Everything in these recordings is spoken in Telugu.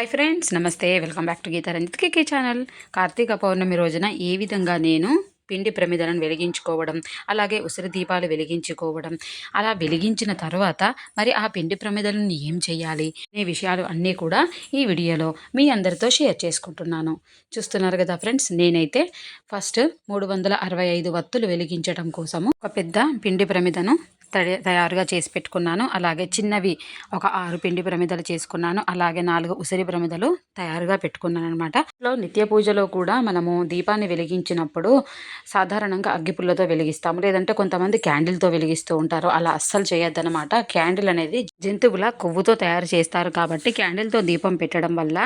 హాయ్ ఫ్రెండ్స్ నమస్తే welcome back to Geeta Ranjith K K channel Karthika Pournami రోజున ఏ విధంగా నేను పిండి ప్రమిదలను వెలిగించుకోవడం అలాగే ఉసిరి దీపాలు వెలిగించుకోవడం అలా వెలిగించిన తర్వాత మరి ఆ పిండి ప్రమిదలను ఏం చేయాలి అనే విషయాలు అన్నీ కూడా ఈ వీడియోలో మీ అందరితో షేర్ చేసుకుంటున్నాను. చూస్తున్నారు కదా ఫ్రెండ్స్ నేనైతే ఫస్ట్ మూడు వందల అరవై ఐదు వత్తులు వెలిగించడం కోసము ఒక పెద్ద పిండి ప్రమిదను తయారుగా చేసి పెట్టుకున్నాను. అలాగే చిన్నవి ఒక ఆరు పిండి ప్రమిదలు చేసుకున్నాను. అలాగే నాలుగు ఉసిరి ప్రమిదలు తయారుగా పెట్టుకున్నాను అనమాట నిత్య పూజలో కూడా మనము దీపాన్ని వెలిగించినప్పుడు సాధారణంగా అగ్గిపుల్లతో వెలిగిస్తాము. లేదంటే కొంతమంది క్యాండిల్తో వెలిగిస్తూ ఉంటారు. అలా అస్సలు చేయొద్దనమాట క్యాండిల్ అనేది జంతువుల కొవ్వుతో తయారు చేస్తారు కాబట్టి క్యాండిల్తో దీపం పెట్టడం వల్ల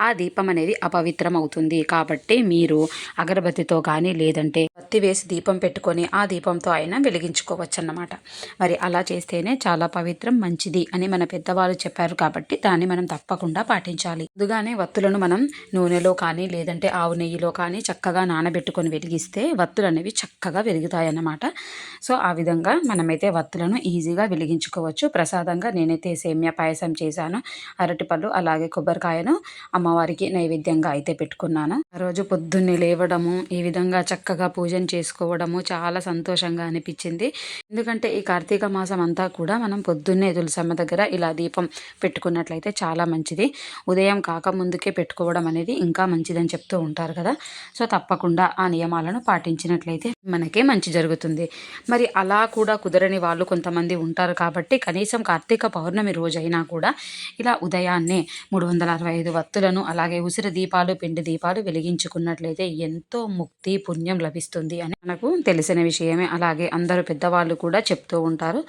ఆ దీపం అనేది అపవిత్రం అవుతుంది కాబట్టి మీరు అగరబత్తితో కానీ లేదంటే బత్తి వేసి దీపం పెట్టుకొని ఆ దీపంతో అయినా వెలిగించుకోవచ్చు అన్నమాట మరి అలా చేస్తేనే చాలా పవిత్రం మంచిది అని మన పెద్దవాళ్ళు చెప్పారు కాబట్టి దాన్ని మనం తప్పకుండా పాటించాలి. ముందుగానే వత్తులను మనం నూనెలో కానీ లేదంటే ఆవు నెయ్యిలో కానీ చక్కగా నానబెట్టుకొని వెలిగిస్తే వత్తులు అనేవి చక్కగా వెలుగుతాయన్నమాట. సో ఆ విధంగా మనమైతే వత్తులను ఈజీగా వెలిగించుకోవచ్చు. ప్రసాదంగా నేనైతే సేమ్యా పాయసం చేశాను. అరటిపళ్ళు అలాగే కొబ్బరికాయను అమ్మవారికి నైవేద్యంగా అయితే పెట్టుకున్నాను. ఆ రోజు పొద్దున్నే లేవడము ఈ విధంగా చక్కగా పూజను చేసుకోవడము చాలా సంతోషంగా అనిపించింది. ఎందుకంటే ఈ కార్తీక మాసం అంతా కూడా మనం పొద్దున్నే తులసమ్మ దగ్గర ఇలా దీపం పెట్టుకున్నట్లయితే చాలా మంచిది. ఉదయం కాక ముందుకే పెట్టుకోవడం అనేది ఇంకా మంచిదని చెప్తూ ఉంటారు కదా. సో తప్పకుండా ఆ నియమాలను పాటించినట్లయితే మనకే మంచి జరుగుతుంది. మరి అలా కూడా కుదరని వాళ్ళు కొంతమంది ఉంటారు కాబట్టి కనీసం కార్తీక పౌర్ణమి రోజైనా కూడా ఇలా ఉదయాన్నే మూడు వందల అరవై ఐదు వత్తులను అలాగే ఉసిరి దీపాలు పిండి దీపాలు వెలిగించుకున్నట్లయితే ఎంతో ముక్తి పుణ్యం లభిస్తుంది అని మనకు తెలిసిన విషయమే. అలాగే అందరూ పెద్దవాళ్ళు కూడా చెప్తూ ఉంటారు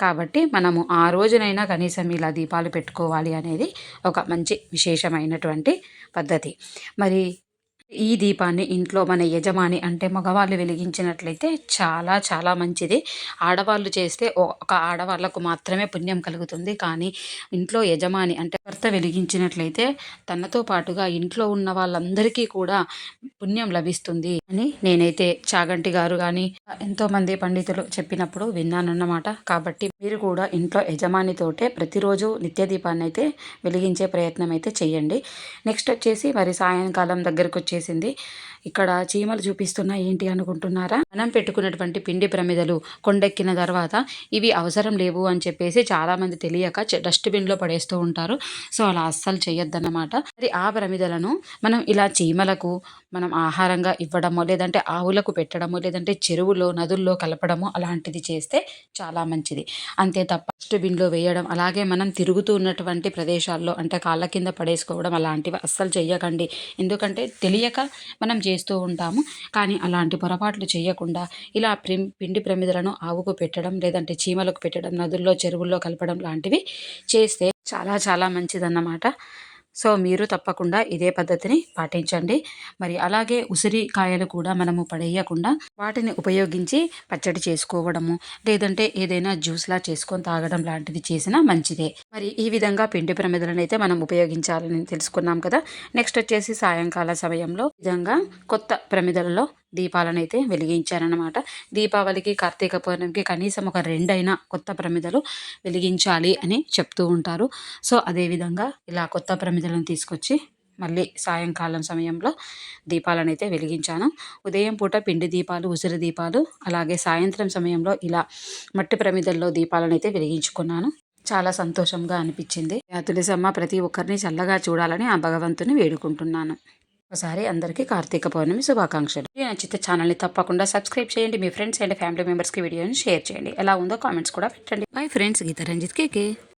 కాబట్టి మనము ఆ రోజునైనా కనీసం ఇలా దీపాలు పెట్టుకోవాలి అనేది ఒక మంచి విశేషమైనటువంటి పద్ధతి. మరి ఈ దీపాన్ని ఇంట్లో మన యజమాని అంటే మగవాళ్ళు వెలిగించినట్లయితే చాలా చాలా మంచిది. ఆడవాళ్ళు చేస్తే ఒక ఆడవాళ్ళకు మాత్రమే పుణ్యం కలుగుతుంది. కానీ ఇంట్లో యజమాని అంటే భర్త వెలిగించినట్లయితే తనతో పాటుగా ఇంట్లో ఉన్న వాళ్ళందరికీ కూడా పుణ్యం లభిస్తుంది అని నేనైతే చాగంటి గారు కానీ ఎంతోమంది పండితులు చెప్పినప్పుడు విన్నానన్నమాట. కాబట్టి మీరు కూడా ఇంట్లో యజమానితోటే ప్రతిరోజు నిత్య దీపాన్ని అయితే వెలిగించే ప్రయత్నం అయితే చేయండి. నెక్స్ట్ వచ్చేసి మరి సాయంకాలం దగ్గరకు వచ్చేసి చేసింది. ఇక్కడ చీమలు చూపిస్తున్నా ఏంటి అనుకుంటున్నారా? మనం పెట్టుకున్నటువంటి పిండి ప్రమిదలు కొండెక్కిన తర్వాత ఇవి అవసరం లేవు అని చెప్పేసి చాలామంది తెలియక డస్ట్బిన్లో పడేస్తూ ఉంటారు. సో అలా అస్సలు చేయొద్దన్నమాట మరి ఆ ప్రమిదలను మనం ఇలా చీమలకు మనం ఆహారంగా ఇవ్వడమో లేదంటే ఆవులకు పెట్టడమో లేదంటే చెరువులో నదుల్లో కలపడమో అలాంటిది చేస్తే చాలా మంచిది. అంతే తప్ప డస్ట్బిన్లో వేయడం అలాగే మనం తిరుగుతూ ఉన్నటువంటి ప్రదేశాల్లో అంటే కాళ్ళ కింద పడేసుకోవడం అలాంటివి అస్సలు చేయకండి ఎందుకంటే తెలియక మనం చేస్తూ ఉంటాము. కానీ అలాంటి పొరపాట్లు చేయకుండా ఇలా పిండి ప్రమిదలను ఆవుకు పెట్టడం లేదంటే చీమలకు పెట్టడం నదుల్లో చెరువుల్లో కలపడం లాంటివి చేస్తే చాలా చాలా మంచిదన్నమాట. సో మీరు తప్పకుండా ఇదే పద్ధతిని పాటించండి. మరి అలాగే ఉసిరికాయలు కూడా మనము పడేయకుండా వాటిని ఉపయోగించి పచ్చడి చేసుకోవడము లేదంటే ఏదైనా జ్యూస్లా చేసుకొని తాగడం లాంటిది చేసినా మంచిదే. మరి ఈ విధంగా పిండి ప్రమిదలను అయితే మనం ఉపయోగించాలని తెలుసుకున్నాం కదా. నెక్స్ట్ వచ్చేసి సాయంకాల సమయంలో విధంగా కొత్త ప్రమిదలలో దీపాలను అయితే వెలిగించారనమాట దీపావళికి కార్తీక పౌర్ణమికి కనీసం ఒక రెండైనా కొత్త ప్రమిదలు వెలిగించాలి అని చెప్తూ ఉంటారు. సో అదేవిధంగా ఇలా కొత్త ప్రమిదలను తీసుకొచ్చి మళ్ళీ సాయంకాలం సమయంలో దీపాలను అయితే వెలిగించాను. ఉదయం పూట పిండి దీపాలు ఉసిరి దీపాలు అలాగే సాయంత్రం సమయంలో ఇలా మట్టి ప్రమిదల్లో దీపాలను అయితే వెలిగించుకున్నాను. చాలా సంతోషంగా అనిపించింది. తులసమ్మ ప్రతి ఒక్కరిని చల్లగా చూడాలని ఆ భగవంతుని వేడుకుంటున్నాను. ఒకసారి అందరికీ కార్తీక పౌర్ణమి శుభాకాంక్షలు. నచ్చితే ఛానల్ని తప్పకుండా సబ్స్క్రైబ్ చేయండి. మీ ఫ్రెండ్స్ అండ్ ఫ్యామిలీ మెంబర్స్కి వీడియోని షేర్ చేయండి. ఎలా ఉందో కామెంట్స్ కూడా పెట్టండి. Bye friends Geeta Ranjith K K.